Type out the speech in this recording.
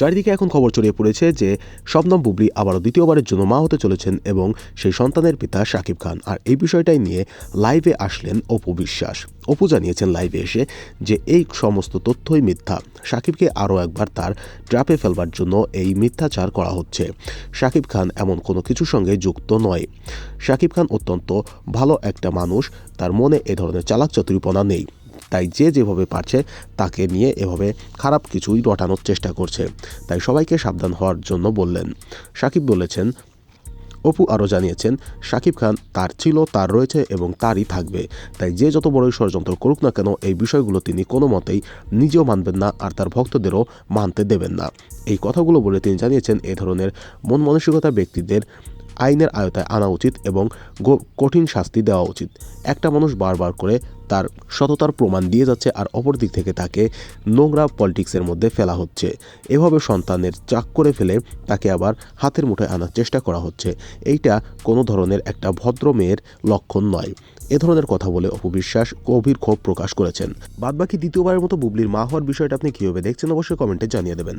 চারিদিকে এখন খবর ছড়িয়ে পড়েছে যে শবনম বুবলি আবারও দ্বিতীয়বারের জন্য মা হতে চলেছেন এবং সেই সন্তানের পিতা শাকিব খান। আর এই বিষয়টাই নিয়ে লাইভে আসলেন অপু বিশ্বাস। অপু জানিয়েছেন লাইভে এসে যে এই সমস্ত তথ্যই মিথ্যা। শাকিবকে আরও একবার তার ট্র্যাপে ফেলবার জন্য এই মিথ্যাচার করা হচ্ছে। শাকিব খান এমন কোনো কিছুর সঙ্গে যুক্ত নয়। শাকিব খান অত্যন্ত ভালো একটা মানুষ। তার মনে এ ধরনের চালাক চতুরিপনা নেই। তাই যে যেভাবে পারছে তাকে নিয়ে এভাবে খারাপ কিছুই রটানোর চেষ্টা করছে। তাই সবাইকে সাবধান হওয়ার জন্য বললেন। সাকিব বলেছেন, অপু আরও জানিয়েছেন শাকিব খান তার ছিল, তার রয়েছে এবং তারই থাকবে। তাই যে যত বড়ই ষড়যন্ত্র করুক না কেন, এই বিষয়গুলো তিনি কোনো মতেই নিজেও মানবেন না আর তার ভক্তদেরও মানতে দেবেন না। এই কথাগুলো বলে তিনি জানিয়েছেন, এ ধরনের মন মানসিকতা ব্যক্তিদের আইনের আয়তায় আনা উচিত এবং কঠিন শাস্তি দেওয়া উচিত। একটা মানুষ বারবার করে তার সততার প্রমাণ দিয়ে যাচ্ছে আর অপর দিক থেকে তাকে নোংরা পলিটিক্সের মধ্যে ফেলা হচ্ছে। এভাবে সন্তানের চাক করে ফেলে তাকে আবার হাতের মুঠোয় আনার চেষ্টা করা হচ্ছে। এইটা কোনো ধরনের একটা ভদ্র মেয়ের লক্ষণ নয়। এ ধরনের কথা বলে অপবিশ্বাস গভীর ক্ষোভ প্রকাশ করেছেন। বাদবাকি দ্বিতীয়বারের মতো বুবলির মা হওয়ার বিষয়টা আপনি কীভাবে দেখছেন অবশ্যই কমেন্টে জানিয়ে দেবেন।